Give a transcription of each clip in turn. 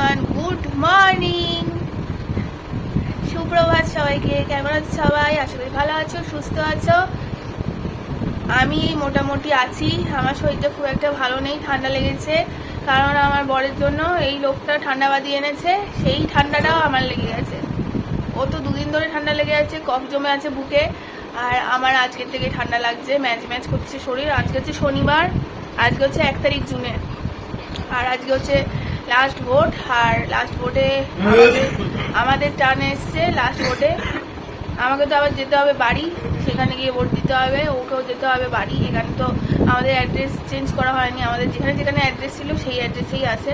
Everyone good morning সুপ্রভাত সবাইকে, কেমন আছো সবাই? করি ভালো আছো, সুস্থ আছো। আমি মোটামুটি আছি। আমার শরীরটা খুব একটা ভালো নেই, ঠান্ডা লেগেছে। কারণ আমার বরের জন্য এই লোকটা ঠান্ডা বাদিয়ে এনেছে। সেই ঠান্ডাটাও আমার লেগে গেছে। ও তো দুদিন ধরে ঠান্ডা লেগে আছে, কফ জমে আছে বুকে। আর আমার আজকের থেকে ঠান্ডা লাগছে, ম্যাচ ম্যাচ করছে শরীর। আজকে হচ্ছে শনিবার, আজকে হচ্ছে এক তারিখ জুনে। আর আজকে হচ্ছে লাস্ট ভোট আর লাস্ট ভোটে আমাদের টার্ন এসছে লাস্ট ভোটে আমাকে তো আবার যেতে হবে বাড়ি, সেখানে গিয়ে ভোট দিতে হবে, ওকেও যেতে হবে বাড়ি। এখানে তো আমাদের অ্যাড্রেস চেঞ্জ করা হয়নি। আমাদের যেখানে যেখানে অ্যাড্রেস ছিল সেই অ্যাড্রেসেই আছে।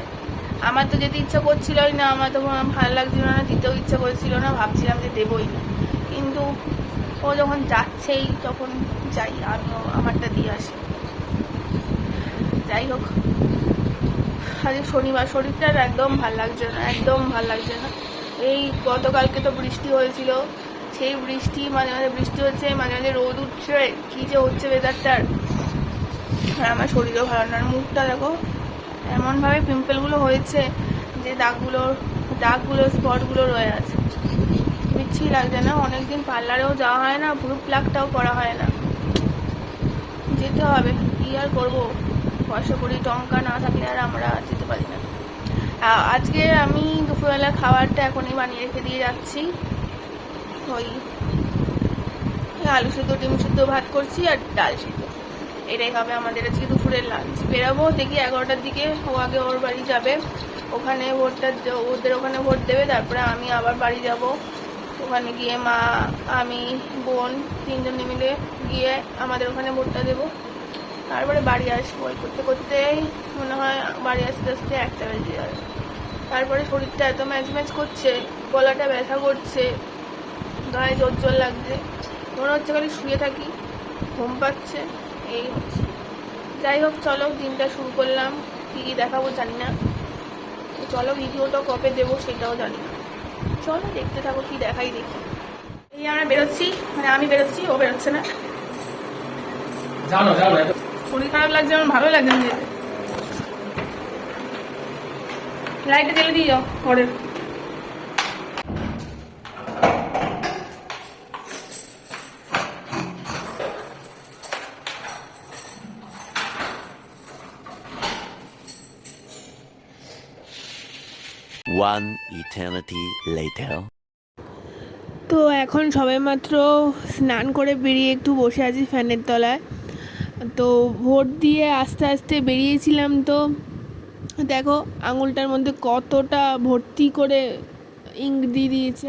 আমার তো যেতে ইচ্ছা করছিলই না, আমার তো ভালো লাগছিল না, দিতেও ইচ্ছা করেছিল না, ভাবছিলাম যে দেবই। না কিন্তু ও যখন যাচ্ছেই, তখন যাই, আমিও আমারটা দিয়ে আসি। যাই হোক। আজকে শনিবার শরীরটা একদম ভালো লাগছে না, একদম ভালো লাগছে না। এই গতকালকে তো বৃষ্টি হয়েছিল, সেই বৃষ্টি, মাঝে মাঝে বৃষ্টি হচ্ছে, মাঝে মাঝে রোদ উঠছে, কী যে হচ্ছে ওয়েদারটার আর আমার শরীরও ভালো না মুখটা দেখো, এমনভাবে পিম্পলগুলো হয়েছে যে দাগগুলো দাগগুলো স্পটগুলো রয়ে আছে। বিচ্ছি লাগছে না, অনেকদিন পার্লারেও যাওয়া হয় না, পুরো প্লাগটাও করা হয় না। যেতে হবে, কি আর করব? পয়সা করি, টঙ্কা না থাকলে আর আমরা যেতে পারি না। আজকে আমি দুপুরবেলা খাবারটা এখনই বানিয়ে রেখে দিয়ে যাচ্ছি। ওই আলু সেদ্ধ, ডিম সেদ্ধ, ভাত করছি আর ডাল সেদ্ধ। এটাই হবে আমাদের আজকে দুপুরের লাঞ্চ বেরাবো দেখি এগারোটার দিকে, ও আগে ওর বাড়ি যাবে। ওখানে ভোটটা ওদের ওখানে ভোট দেবে, তারপরে আমি আবার বাড়ি যাব। ওখানে গিয়ে মা, আমি, বোন তিনজনে মিলে গিয়ে আমাদের ওখানে ভোটটা দেবো। তারপরে বাড়ি আসব। ওই করতে করতেই মনে হয় বাড়ি আসতে আসতে একটা বেজে যাবে তারপরে শরীরটা এত ম্যাচ ম্যাচ করছে, গলাটা ব্যথা করছে, গায়ে জোর জোর লাগছে। মনে হচ্ছে খালি শুয়ে থাকি, ঘুম পাচ্ছে, এই হচ্ছে। যাই হোক, চলো, দিনটা শুরু করলাম। কী কী দেখাবো জানি না। চলো, ভিডিওটা কবে দেবো সেটাও জানি না। চলো, দেখতে থাকো, কি দেখাই দেখি। এই আমরা বেরোচ্ছি মানে আমি বেরোচ্ছি, ও বেরোচ্ছে না। জানো জানো শরীর খারাপ লাগছে আমার ভালো লাগছে না যেতে। লাইটটা জ্বেলে দিয়ে যাও ঘরের One eternity later. তো এখন সবেমাত্র স্নান করে বেরিয়ে একটু বসে আছি ফ্যানের তলায়। তো ভোট দিয়ে আস্তে আস্তে বেরিয়েছিলাম তো দেখো আঙুলটার মধ্যে কতটা ভর্তি করে ইঙ্ক দিয়ে দিয়েছে।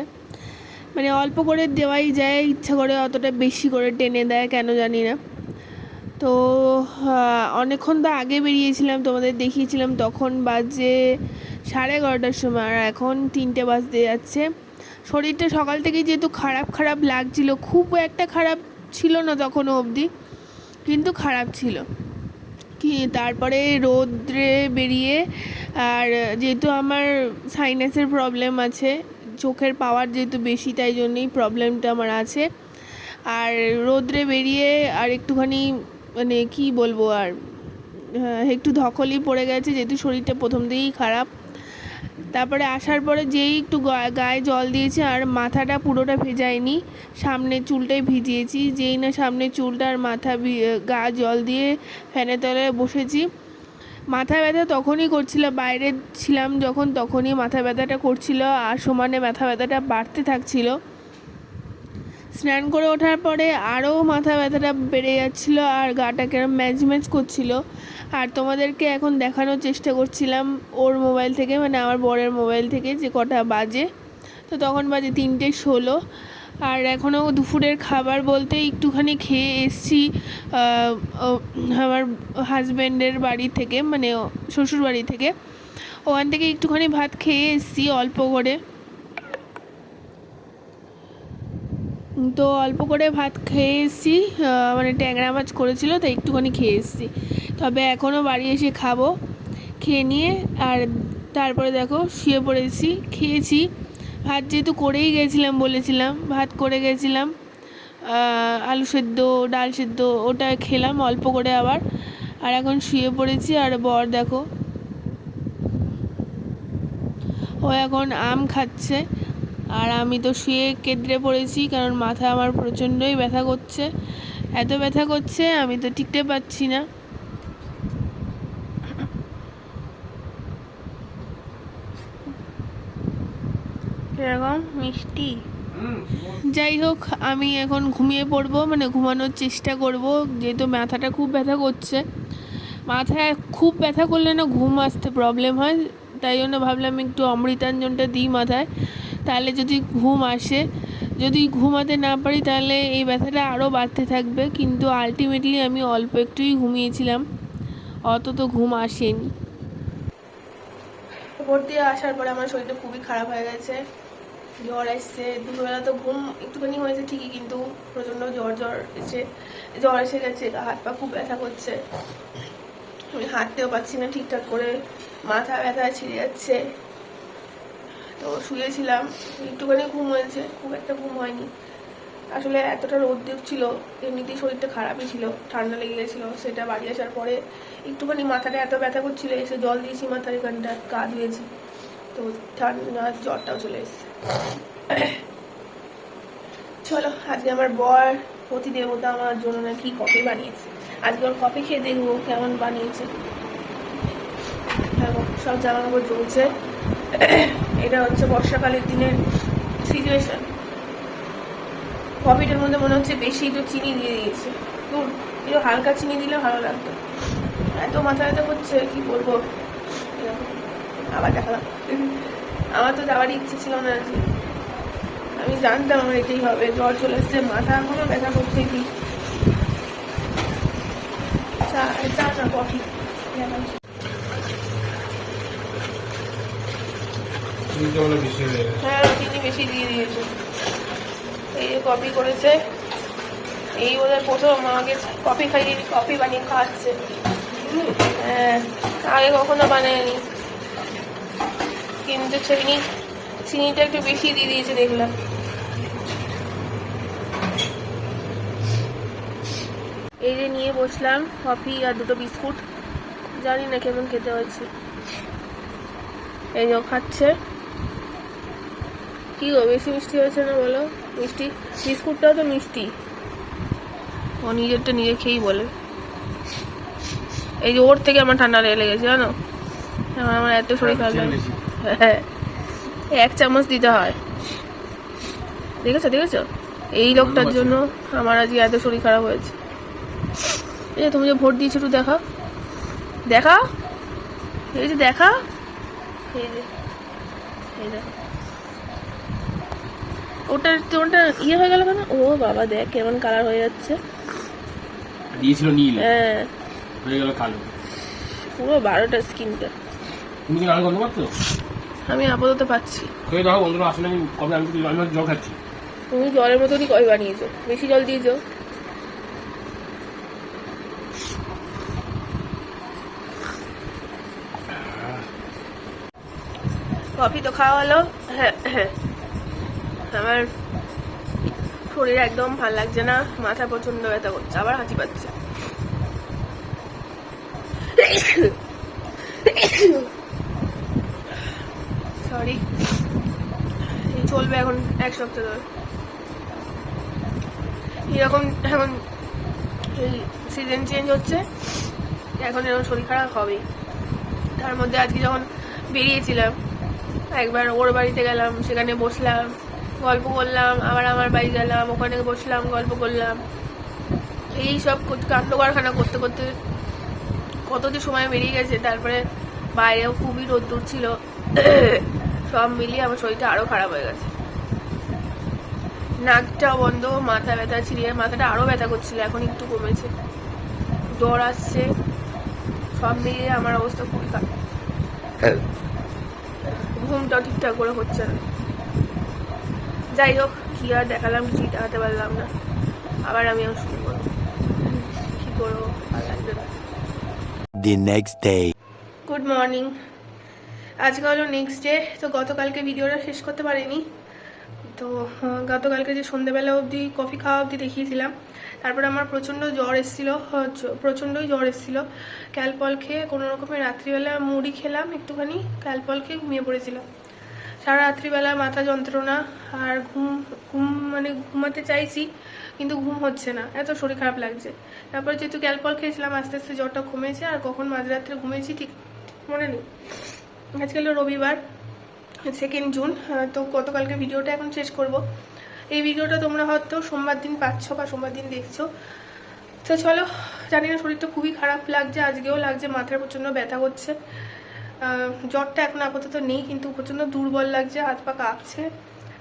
মানে অল্প করে দেওয়াই যায়, ইচ্ছা করে অতটা বেশি করে টেনে দেয়, কেন জানি না। তো অনেকক্ষণ তো আগে বেরিয়েছিলাম, তোমাদের দেখিয়েছিলাম, তখন বাজে সাড়ে এগারোটার সময়, আর এখন তিনটে বাজতে যাচ্ছে। শরীরটা সকাল থেকেই যেহেতু খারাপ খারাপ লাগছিল, খুব একটা খারাপ ছিল না তখনও অবধি। কিন্তু খারাপ ছিল। কি তারপরে রোদ্রে বেরিয়ে আর যেহেতু আমার সাইনাসের প্রবলেম আছে চোখের পাওয়ার যেহেতু বেশি তাই জন্যই প্রবলেমটা আমার আছে। আর রোদ্রে বেরিয়ে আর একটুখানি মানে কি বলব আর হ্যাঁ, একটু ধকলই পড়ে গেছে যেহেতু শরীরটা প্রথম থেকেই খারাপ। তারপরে আসার পরে যেই একটু গায়ে জল দিয়েছি আর মাথাটা পুরোটা ভেজাইনি সামনে চুলটাই ভিজিয়েছি, যেই না সামনে চুলটা আর মাথা গা জল দিয়ে ফ্যানের তলায় বসেছি। মাথা ব্যথা তখনই করছিল বাইরে ছিলাম যখন তখনই মাথা ব্যথাটা করছিল আর সমানে মাথা ব্যথাটা বাড়তে থাকছিল। স্নান করে ওঠার পরে আরও মাথা ব্যথাটা বেড়ে যাচ্ছিল আর গাটা কেরম ম্যাচ ম্যাচ করছিল। আর তোমাদেরকে এখন দেখানোর চেষ্টা করছিলাম ওর মোবাইল থেকে মানে আমার বরের মোবাইল থেকে যে কটা বাজে। তো তখন বাজে তিনটে ষোলো। আর এখনও দুপুরের খাবার বলতে একটুখানি খেয়ে এসছি আমার হাজব্যান্ডের বাড়ি থেকে মানে শ্বশুর বাড়ি থেকে। ওখান থেকে একটুখানি ভাত খেয়ে এসছি অল্প করে। তো অল্প করে ভাত খেয়ে এসেছি মানে ট্যাংরা মাছ করেছিল, তাই একটুখানি খেয়ে এসেছি। তবে এখনও বাড়ি এসে খাব, খেয়ে নিয়ে, আর তারপরে দেখো শুয়ে পড়েছি, খেয়েছি। ভাত যেহেতু করেই গেছিলাম বলেছিলাম, ভাত করে গেছিলাম আলু সেদ্ধ, ডাল সেদ্ধ, ওটা খেলাম অল্প করে আবার, আর এখন শুয়ে পড়েছি, আর বর দেখো, ও এখন আম খাচ্ছে। আর আমি তো শুয়ে কেটে পড়েছি, কারণ মাথা আমার প্রচণ্ডই ব্যথা করছে। এত ব্যথা করছে, আমি তো টিকতে পারছি না। এরকম মিষ্টি? যাই হোক, আমি এখন ঘুমিয়ে পড়ব মানে ঘুমানোর চেষ্টা করব, যেহেতু মাথাটা খুব ব্যথা করছে। মাথায় খুব ব্যথা করলে না ঘুম আসতে প্রবলেম হয়, তাই জন্য ভাবলাম একটু অমৃতাঞ্জনটা দিই মাথায়। তাহলে যদি ঘুম আসে, যদি ঘুমাতে না পারি তাহলে এই ব্যথাটা আরও বাড়তে থাকবে। কিন্তু আলটিমেটলি আমি অল্প একটুই ঘুমিয়েছিলাম, অত তো ঘুম আসেনি। দিয়ে আসার পরে আমার শরীরটা খুবই খারাপ হয়ে গেছে। জ্বর এসছে, দুপুরবেলা তো ঘুম একটুখানি হয়েছে ঠিকই, কিন্তু প্রচণ্ড জ্বর জ্বর এসে জ্বর এসে গেছে, হাত পা খুব ব্যথা করছে। আমি হাঁটতেও পারছি না ঠিকঠাক করে, মাথা ব্যথা ছিঁড়ে যাচ্ছে। তো শুয়েছিলাম, একটুখানি ঘুম হয়েছে, খুব একটা ঘুম হয়নি। আসলে এতটা রোদ ছিল, এমনিতেই শরীরটা খারাপই ছিল, ঠান্ডা লেগে গেছিল, সেটা বাড়ি আসার পরে একটুখানি মাথাটা এত ব্যথা করছিল, এসে জল দিয়েছি মাথার এখানটা, গা ধুয়েছি, তো ঠান্ডা জ্বরটাও চলে এসেছে। চলো, আজকে আমার বর প্রতি দেবতা আমার জন্য নাকি কফি বানিয়েছে। আজকে ওর কফি খেয়ে দেখব কেমন বানিয়েছে। সব জামা কাপড় জ্বলছে। এটা হচ্ছে বর্ষাকালের দিনের সিচুয়েশন কফিটার মধ্যে মনে হচ্ছে বেশি একটু চিনি দিয়ে দিয়েছে। দূর একটু হালকা চিনি দিলে ভালো লাগতো। এত মাথা ব্যথা করছে, কি বলব? আবার দেখালাম। আমার তো যাওয়ারই ইচ্ছে ছিল না আজকে। আমি জানতাম আমার এটাই হবে। জ্বর চলে এসছে, মাথা এখনও ব্যথা করছে কি? চা চা না, কফি। হয়ে চিনি বেশি দিয়ে দিয়েছে। এই যে কফি করেছে, এই ওদের প্রথম আমাকে কফি খাইয়ে কফি বানিয়ে খাওয়াচ্ছে। হ্যাঁ আগে কখনো বানায়নি। কিন্তু চিনি, চিনিটা একটু বেশি দিয়ে দিয়েছে দেখলাম। এই যে নিয়ে বসলাম কফি আর দুটো বিস্কুট। জানি না কেমন খেতে হয়েছে। এই যে খাচ্ছে। কি গো বেশি মিষ্টি হয়েছে না বলো? মিষ্টি? বিস্কুটটাও তো মিষ্টি। ও নিজেরটা নিজে খেয়েই বলে। এই যে ওর থেকে আমার ঠান্ডা লেগে লেগেছে জানো? আমার আমার এত শরীর খারাপ লাগে। হ্যাঁ এক চামচ দিতে হয়। দেখেছ দেখেছ? এই লোকটার জন্য আমার আজকে এত শরীর খারাপ হয়েছে। এই যে তুমি যে ভোট দিয়েছ একটু দেখা দেখা এই যে দেখা এই যে এই দেখো ওটা তোমারটা ইয়ে হয়ে গেল কেন? ও বাবা দেখ কেমন কালার হয়ে যাচ্ছে। দিয়েছিল নীল। হ্যাঁ। হয়ে গেল কালো। পুরো বারোটা স্কিনটা। তুমি কি গান করতে পারছ আমি আপাতত পাচ্ছি। খেয়ে দেখো বন্ধুরা আসলে আমি কবে আমি আমি জল খাচ্ছি। তুমি জলের মতনই কয় বানিয়েছো? বেশি জল দিয়েছ কফি তো খাওয়া হলো। হ্যাঁ হ্যাঁ। আমার শরীর একদম ভালো লাগছে না, মাথা প্রচণ্ড ব্যথা করছে, আবার হাঁচি পাচ্ছে। সরি চলবে এখন এক সপ্তাহ ধরে। এরকম এখন সিজন চেঞ্জ হচ্ছে, এখন এরকম শরীর খারাপ হবেই। তার মধ্যে আজকে যখন বেরিয়েছিলাম, একবার ওর বাড়িতে গেলাম, সেখানে বসলাম গল্প করলাম আবার আমার বাড়ি গেলাম ওখানে বসলাম গল্প করলাম। এই সব কাণ্ড কারখানা করতে করতে কত যে সময় বেরিয়ে গেছে তারপরে বাইরেও খুবই রোদ্দুর ছিল। সব মিলিয়ে আমার শরীরটা আরও খারাপ হয়ে গেছে। নাকটাও বন্ধ মাথা ব্যথা ছিঁড়ে মাথাটা আরও ব্যথা করছিল এখন একটু কমেছে। জ্বর আসছে সব মিলিয়ে আমার অবস্থা খুবই খারাপ। ঘুমটাও ঠিকঠাক করে হচ্ছে না। যাই হোক কি আর দেখালাম কিছুই দেখাতে পারলাম না। আবার আমি শুরু করব। কি করব ভালো লাগবে না। The next day. Good morning আজকে হলো নেক্সট ডে তো গতকালকে ভিডিওটা শেষ করতে পারিনি। তো গতকালকে যে সন্ধেবেলা অবধি কফি খাওয়া অবধি দেখিয়েছিলাম। তারপরে আমার প্রচণ্ড জ্বর এসেছিল আহ, প্রচণ্ডই জ্বর এসেছিল। ক্যালপল খেয়ে কোনো রকমের রাত্রিবেলা মুড়ি খেলাম একটুখানি ক্যালপল খেয়ে ঘুমিয়ে পড়েছিলাম। সারা রাত্রিবেলা মাথা যন্ত্রণা আর ঘুম ঘুম মানে ঘুমাতে চাইছি, কিন্তু ঘুম হচ্ছে না। এত শরীর খারাপ লাগছে। তারপর যেহেতু ক্যালপল খেয়েছিলাম, আস্তে আস্তে জ্বরটা কমেছে আর কখন মাঝরাত্রে ঘুমিয়েছি ঠিক মনে নেই। আজকে হলো রবিবার সেকেন্ড জুন তো গতকালকে ভিডিওটা এখন শেষ করব। এই ভিডিওটা তোমরা হয়তো সোমবার দিন পাচ্ছ বা সোমবার দিন দেখছ। তো চলো, জানি না শরীরটা খুবই খারাপ লাগছে, আজকেও লাগছে, মাথার প্রচণ্ড ব্যথা করছে। জ্বরটা এখন আপাতত নেই, কিন্তু প্রচণ্ড দুর্বল লাগছে, হাত পা কাঁপছে।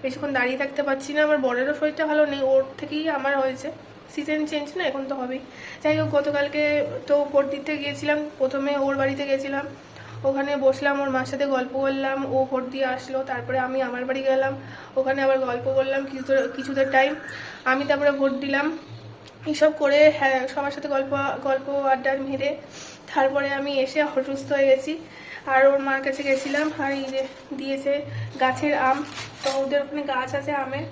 বেশিক্ষণ দাঁড়িয়ে থাকতে পারছি না, আমার বরেরও শরীরটা ভালো নেই, ওর থেকেই আমার হয়েছে। সিজন চেঞ্জ না, এখন তো হবেই। যাই হোক, গতকালকে তো ভোট দিতে গিয়েছিলাম, প্রথমে ওর বাড়িতে গেছিলাম। ওখানে বসলাম, ওর মার সাথে গল্প করলাম, ও ভোট দিয়ে আসলো, তারপরে আমি আমার বাড়ি গেলাম। ওখানে আবার গল্প করলাম, কিছু কিছুদের টাইম আমি তারপরে ভোট দিলাম। এইসব করে হ্যাঁ সবার সাথে গল্প গল্প আড্ডা মেরে তারপরে আমি এসে অসুস্থ হয়ে গেছি। আর ওর মার কাছে গেছিলাম, আর এই যে দিয়েছে গাছের আম। তো ওদের ওখানে গাছ আছে আমের।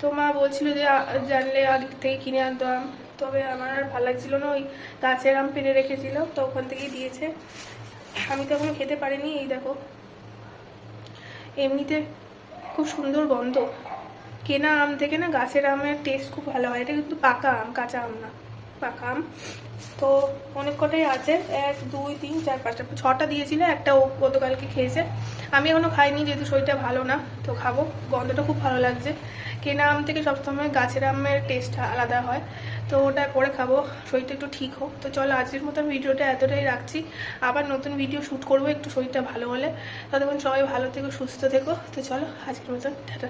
তো মা বলছিল যে জানলে আগে থেকে কিনে আনতো আম। তবে আমার আর ভালো লাগছিল না, ওই গাছের আম পেরে রেখেছিল, তো ওখান থেকেই দিয়েছে। আমি তো এখনও খেতে পারিনি, এই দেখো। এমনিতে খুব সুন্দর গন্ধ। কেনা আম থেকে না গাছের আমের টেস্ট খুব ভালো হয়। এটা কিন্তু পাকা আম, কাঁচা আম না। পাকা আম তো অনেক কটাই আছে। এক, দুই, তিন, চার, পাঁচটা। ছটা দিয়েছিল, একটা ও গতকালকে খেয়েছে। আমি এখনও খাইনি, যেহেতু শরীরটা ভালো না, তো খাব। গন্ধটা খুব ভালো লাগছে। কেনা আম থেকে সবসময় গাছের আমের টেস্ট আলাদা হয়। তো ওটা পরে খাব। শরীরটা একটু ঠিক হোক। তো চলো, আজকের মতন ভিডিওটা এতটাই রাখছি। আবার নতুন ভিডিও শ্যুট করব একটু শরীরটা ভালো হলে। ততক্ষণ সবাই ভালো থেকো, সুস্থ থেকো। তো চলো, আজকের মতন, টাটা।